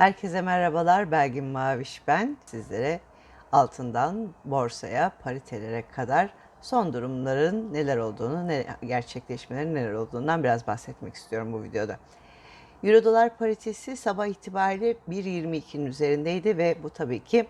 Herkese merhabalar. Belgin Maviş ben. Sizlere altından borsaya, paritelere kadar son durumların neler olduğunu, ne, gerçekleşmelerin neler olduğundan biraz bahsetmek istiyorum bu videoda. Euro dolar paritesi sabah itibariyle 1.22'nin üzerindeydi ve bu tabii ki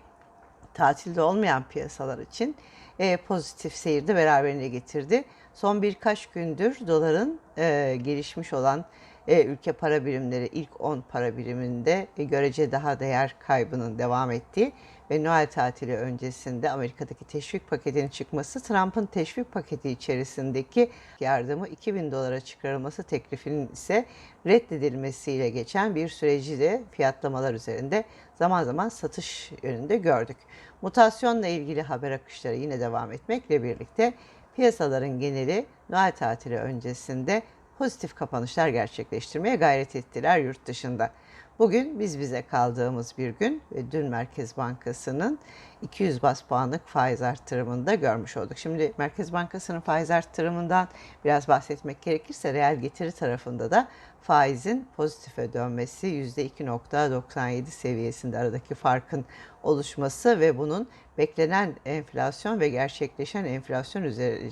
tatilde olmayan piyasalar için e, pozitif seyir de beraberinde getirdi. Son birkaç gündür doların e, gelişmiş olan e, ülke para birimleri ilk 10 para biriminde e, görece daha değer kaybının devam ettiği ve Noel tatili öncesinde Amerika'daki teşvik paketinin çıkması Trump'ın teşvik paketi içerisindeki yardımı 2000 dolara çıkarılması teklifinin ise reddedilmesiyle geçen bir süreci de fiyatlamalar üzerinde zaman zaman satış yönünde gördük. Mutasyonla ilgili haber akışları yine devam etmekle birlikte piyasaların geneli Noel tatili öncesinde pozitif kapanışlar gerçekleştirmeye gayret ettiler yurt dışında. Bugün biz bize kaldığımız bir gün ve dün Merkez Bankası'nın 200 bas puanlık faiz arttırımında görmüş olduk. Şimdi Merkez Bankası'nın faiz arttırımından biraz bahsetmek gerekirse reel getiri tarafında da faizin pozitife dönmesi %2.97 seviyesinde aradaki farkın oluşması ve bunun beklenen enflasyon ve gerçekleşen enflasyon üzeri,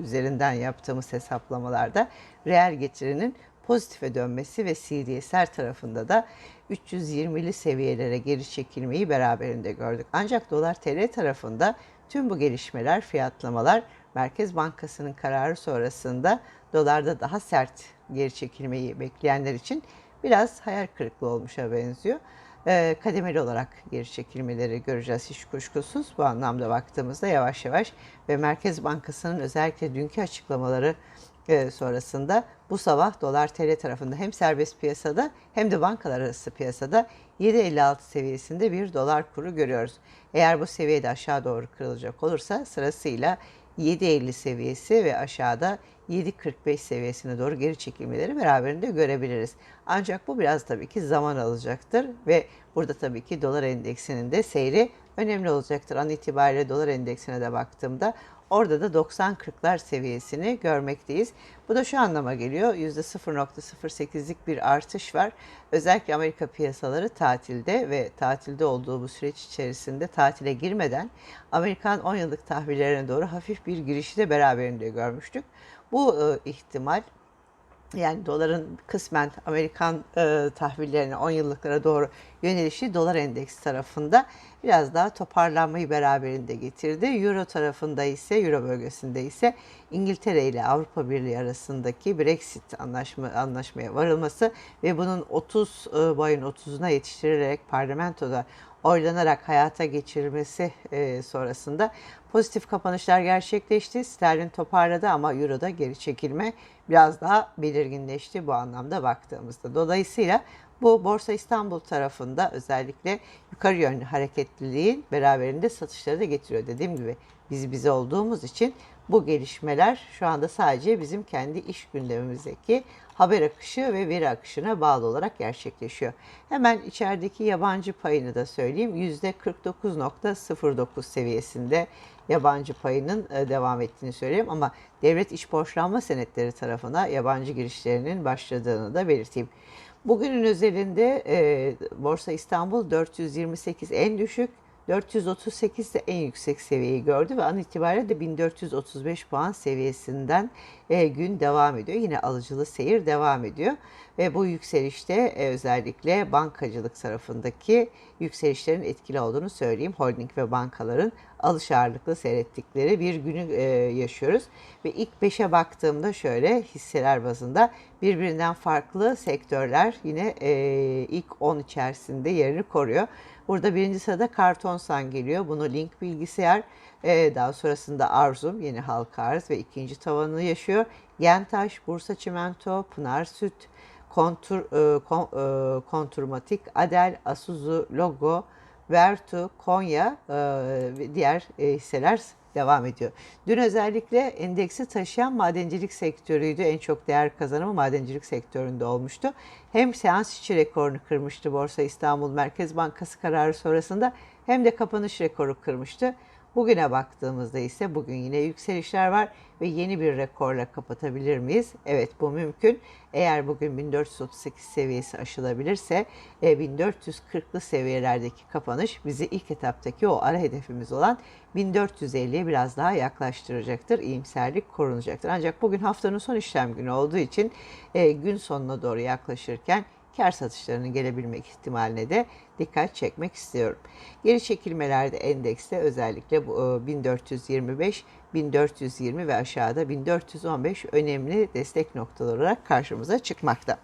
üzerinden yaptığımız hesaplamalarda reel getirinin pozitife dönmesi ve CDS'ler tarafında da 320'li seviyelere geri çekilmeyi beraberinde gördük. Ancak dolar TL tarafında tüm bu gelişmeler, fiyatlamalar Merkez Bankası'nın kararı sonrasında dolarda daha sert geri çekilmeyi bekleyenler için biraz hayal kırıklığı olmuşa benziyor. Ee, kademeli olarak geri çekilmeleri göreceğiz hiç kuşkusuz. Bu anlamda baktığımızda yavaş yavaş ve Merkez Bankası'nın özellikle dünkü açıklamaları e, sonrasında bu sabah dolar TL tarafında hem serbest piyasada hem de bankalar arası piyasada 7.56 seviyesinde bir dolar kuru görüyoruz. Eğer bu seviyede aşağı doğru kırılacak olursa sırasıyla 7.50 seviyesi ve aşağıda 7.45 seviyesine doğru geri çekilmeleri beraberinde görebiliriz. Ancak bu biraz tabii ki zaman alacaktır ve burada tabii ki dolar endeksinin de seyri önemli olacaktır. An itibariyle dolar endeksine de baktığımda Orada da 90-40'lar seviyesini görmekteyiz. Bu da şu anlama geliyor. %0.08'lik bir artış var. Özellikle Amerika piyasaları tatilde ve tatilde olduğu bu süreç içerisinde tatile girmeden Amerikan 10 yıllık tahvillerine doğru hafif bir girişi de beraberinde görmüştük. Bu e, ihtimal yani doların kısmen Amerikan e, tahvillerine 10 yıllıklara doğru yönelişi dolar endeksi tarafında biraz daha toparlanmayı beraberinde getirdi. Euro tarafında ise Euro bölgesinde ise İngiltere ile Avrupa Birliği arasındaki Brexit anlaşma, anlaşmaya varılması ve bunun 30 e, bayın 30'una yetiştirilerek parlamentoda oylanarak hayata geçirilmesi e, sonrasında pozitif kapanışlar gerçekleşti. Sterlin toparladı ama Euro'da geri çekilme biraz daha belirginleşti bu anlamda baktığımızda. Dolayısıyla bu Borsa İstanbul tarafında özellikle yukarı yönlü hareketliliğin beraberinde satışları da getiriyor. Dediğim gibi biz bize olduğumuz için bu gelişmeler şu anda sadece bizim kendi iş gündemimizdeki haber akışı ve veri akışına bağlı olarak gerçekleşiyor. Hemen içerideki yabancı payını da söyleyeyim. %49.09 seviyesinde yabancı payının e, devam ettiğini söyleyeyim ama devlet iş borçlanma senetleri tarafına yabancı girişlerinin başladığını da belirteyim. Bugünün özelinde e, Borsa İstanbul 428 en düşük, 438 de en yüksek seviyeyi gördü ve an itibariyle de 1435 puan seviyesinden e, gün devam ediyor. Yine alıcılı seyir devam ediyor ve bu yükselişte e, özellikle bankacılık tarafındaki yükselişlerin etkili olduğunu söyleyeyim. Holding ve bankaların alış ağırlıklı seyrettikleri bir günü e, yaşıyoruz. Ve ilk 5'e baktığımda şöyle hisseler bazında birbirinden farklı sektörler yine ilk 10 içerisinde yerini koruyor. Burada birinci sırada Kartonsan geliyor. Bunu Link Bilgisayar, e, daha sonrasında Arzum, yeni halka arz ve ikinci tavanını yaşıyor. Gentaş, Bursa Çimento, Pınar Süt, Kontur, e, e, Konturmatik, Adel, Asuzu, Logo, Vertu, Konya ve diğer hisseler devam ediyor. Dün özellikle endeksi taşıyan madencilik sektörüydü. En çok değer kazanımı madencilik sektöründe olmuştu. Hem seans içi rekorunu kırmıştı Borsa İstanbul Merkez Bankası kararı sonrasında hem de kapanış rekoru kırmıştı. Bugüne baktığımızda ise bugün yine yükselişler var ve yeni bir rekorla kapatabilir miyiz? Evet bu mümkün. Eğer bugün 1438 seviyesi aşılabilirse e, 1440'lı seviyelerdeki kapanış bizi ilk etaptaki o ara hedefimiz olan 1450'ye biraz daha yaklaştıracaktır. İyimserlik korunacaktır. Ancak bugün haftanın son işlem günü olduğu için e, gün sonuna doğru yaklaşırken kar satışlarının gelebilmek ihtimaline de dikkat çekmek istiyorum. Geri çekilmelerde endekste özellikle bu 1425, 1420 ve aşağıda 1415 önemli destek noktaları olarak karşımıza çıkmakta.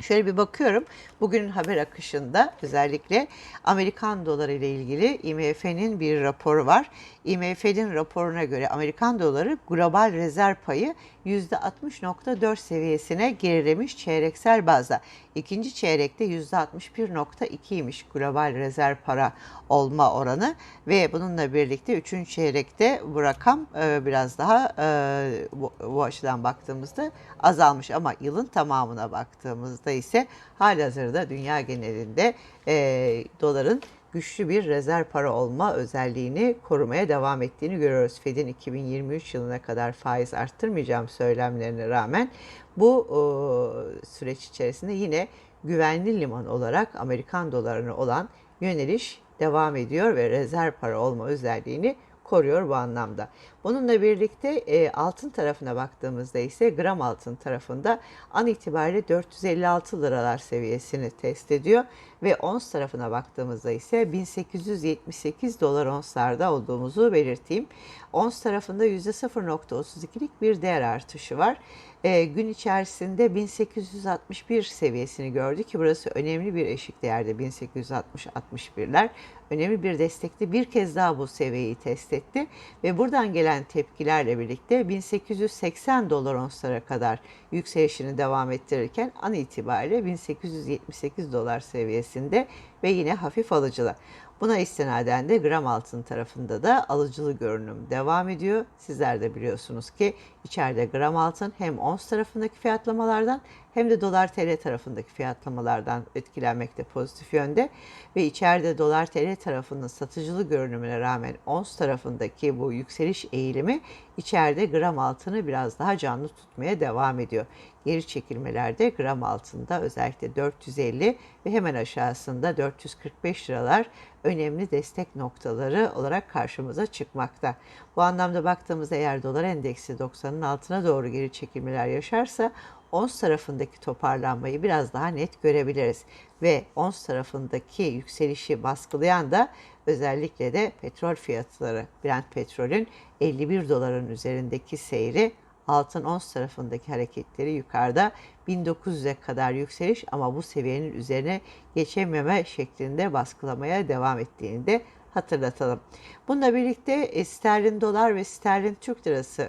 Şöyle bir bakıyorum. Bugünün haber akışında özellikle Amerikan doları ile ilgili IMF'nin bir raporu var. IMF'nin raporuna göre Amerikan doları global rezerv payı %60.4 seviyesine gerilemiş çeyreksel bazda. İkinci çeyrekte %61.2'ymiş global rezerv para olma oranı ve bununla birlikte üçüncü çeyrekte bu rakam e, biraz daha e, bu, bu açıdan baktığımızda azalmış ama yılın tamamına baktığımızda ise halihazırda dünya genelinde e, doların güçlü bir rezerv para olma özelliğini korumaya devam ettiğini görüyoruz. Fed'in 2023 yılına kadar faiz arttırmayacağım söylemlerine rağmen bu e, süreç içerisinde yine güvenli liman olarak Amerikan dolarına olan yöneliş devam ediyor ve rezerv para olma özelliğini koruyor bu anlamda. Bununla birlikte e, altın tarafına baktığımızda ise gram altın tarafında an itibariyle 456 liralar seviyesini test ediyor ve ons tarafına baktığımızda ise 1878 dolar onslarda olduğumuzu belirteyim. Ons tarafında %0.32'lik bir değer artışı var. E, gün içerisinde 1861 seviyesini gördük ki burası önemli bir eşik değerde 1860-61'ler. Önemli bir destekti. Bir kez daha bu seviyeyi test etti ve buradan gelen tepkilerle birlikte 1880 dolar onslara kadar yükselişini devam ettirirken an itibariyle 1878 dolar seviyesinde ve yine hafif alıcılı. Buna istinaden de gram altın tarafında da alıcılı görünüm devam ediyor. Sizler de biliyorsunuz ki içeride gram altın hem ons tarafındaki fiyatlamalardan hem de dolar TL tarafındaki fiyatlamalardan etkilenmekte pozitif yönde ve içeride dolar TL tarafının satıcılı görünümüne rağmen ons tarafındaki bu yükseliş eğilimi içeride gram altını biraz daha canlı tutmaya devam ediyor. Geri çekilmelerde gram altında özellikle 450 ve hemen aşağısında 445 liralar önemli destek noktaları olarak karşımıza çıkmakta. Bu anlamda baktığımızda eğer dolar endeksi 90'ın altına doğru geri çekilmeler yaşarsa ons tarafındaki toparlanmayı biraz daha net görebiliriz. Ve ons tarafındaki yükselişi baskılayan da özellikle de petrol fiyatları, Brent petrolün 51 doların üzerindeki seyri altın ons tarafındaki hareketleri yukarıda 1900'e kadar yükseliş ama bu seviyenin üzerine geçememe şeklinde baskılamaya devam ettiğini de hatırlatalım. Bununla birlikte e, sterlin dolar ve sterlin Türk lirası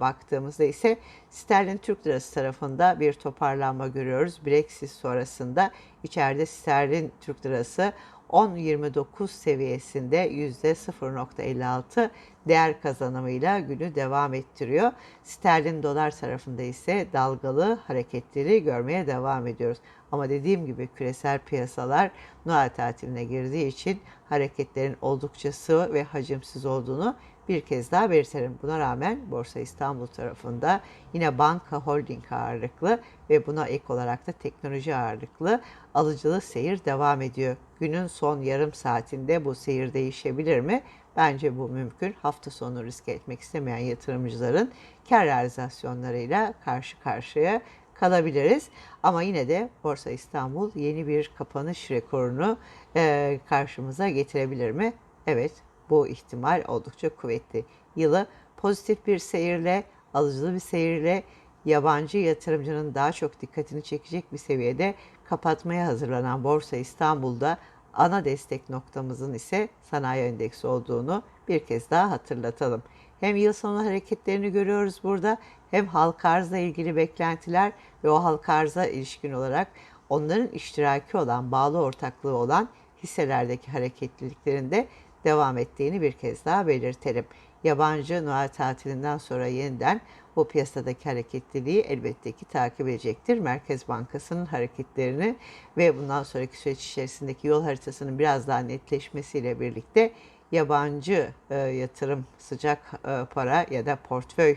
baktığımızda ise sterlin Türk lirası tarafında bir toparlanma görüyoruz. Brexit sonrasında içeride sterlin Türk lirası 10.29 seviyesinde %0.56 değer kazanımıyla günü devam ettiriyor. Sterlin dolar tarafında ise dalgalı hareketleri görmeye devam ediyoruz. Ama dediğim gibi küresel piyasalar Noel tatiline girdiği için hareketlerin oldukça sıvı ve hacimsiz olduğunu bir kez daha belirtelim. Buna rağmen Borsa İstanbul tarafında yine banka holding ağırlıklı ve buna ek olarak da teknoloji ağırlıklı alıcılı seyir devam ediyor. Günün son yarım saatinde bu seyir değişebilir mi? Bence bu mümkün. Hafta sonu risk etmek istemeyen yatırımcıların kar realizasyonlarıyla karşı karşıya kalabiliriz. Ama yine de Borsa İstanbul yeni bir kapanış rekorunu e, karşımıza getirebilir mi? Evet, bu ihtimal oldukça kuvvetli. Yılı pozitif bir seyirle, alıcılı bir seyirle, yabancı yatırımcının daha çok dikkatini çekecek bir seviyede kapatmaya hazırlanan Borsa İstanbul'da ana destek noktamızın ise sanayi endeksi olduğunu bir kez daha hatırlatalım. Hem yıl sonu hareketlerini görüyoruz burada hem halka arzla ilgili beklentiler ve o halka arza ilişkin olarak onların iştiraki olan, bağlı ortaklığı olan hisselerdeki hareketliliklerinde devam ettiğini bir kez daha belirtelim. Yabancı Noel tatilinden sonra yeniden bu piyasadaki hareketliliği elbette ki takip edecektir. Merkez Bankası'nın hareketlerini ve bundan sonraki süreç içerisindeki yol haritasının biraz daha netleşmesiyle birlikte yabancı e, yatırım sıcak e, para ya da portföy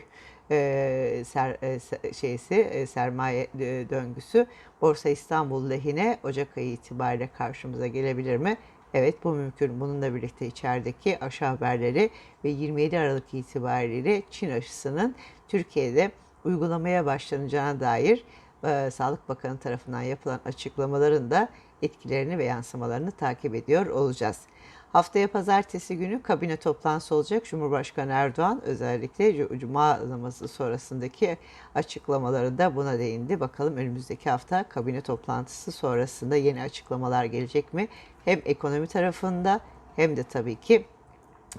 e, ser, e, şeysi e, sermaye e, döngüsü Borsa İstanbul lehine Ocak ayı itibariyle karşımıza gelebilir mi? Evet bu mümkün. Bununla birlikte içerideki aşı haberleri ve 27 Aralık itibariyle Çin aşısının Türkiye'de uygulamaya başlanacağına dair e, Sağlık Bakanı tarafından yapılan açıklamaların da etkilerini ve yansımalarını takip ediyor olacağız. Haftaya pazartesi günü kabine toplantısı olacak. Cumhurbaşkanı Erdoğan özellikle cu- cuma namazı sonrasındaki açıklamalarında buna değindi. Bakalım önümüzdeki hafta kabine toplantısı sonrasında yeni açıklamalar gelecek mi? Hem ekonomi tarafında hem de tabii ki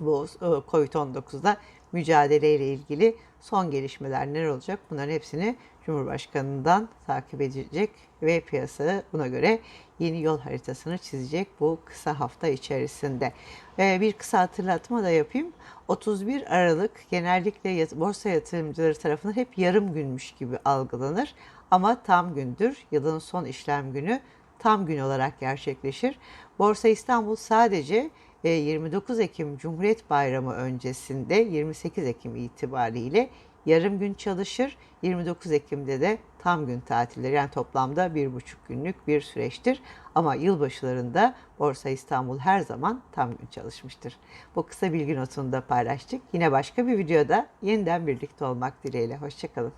bu e, Covid-19'da mücadeleyle ilgili son gelişmeler neler olacak? Bunların hepsini Cumhurbaşkanı'ndan takip edecek ve piyasa buna göre yeni yol haritasını çizecek bu kısa hafta içerisinde. E, Bir kısa hatırlatma da yapayım. 31 Aralık genellikle borsa yatırımcıları tarafından hep yarım günmüş gibi algılanır. Ama tam gündür. Yılın son işlem günü tam gün olarak gerçekleşir. Borsa İstanbul sadece e, 29 Ekim Cumhuriyet Bayramı öncesinde 28 Ekim itibariyle yarım gün çalışır. 29 Ekim'de de tam gün tatilleri yani toplamda bir buçuk günlük bir süreçtir. Ama yılbaşılarında Borsa İstanbul her zaman tam gün çalışmıştır. Bu kısa bilgi notunu da paylaştık. Yine başka bir videoda yeniden birlikte olmak dileğiyle. Hoşçakalın.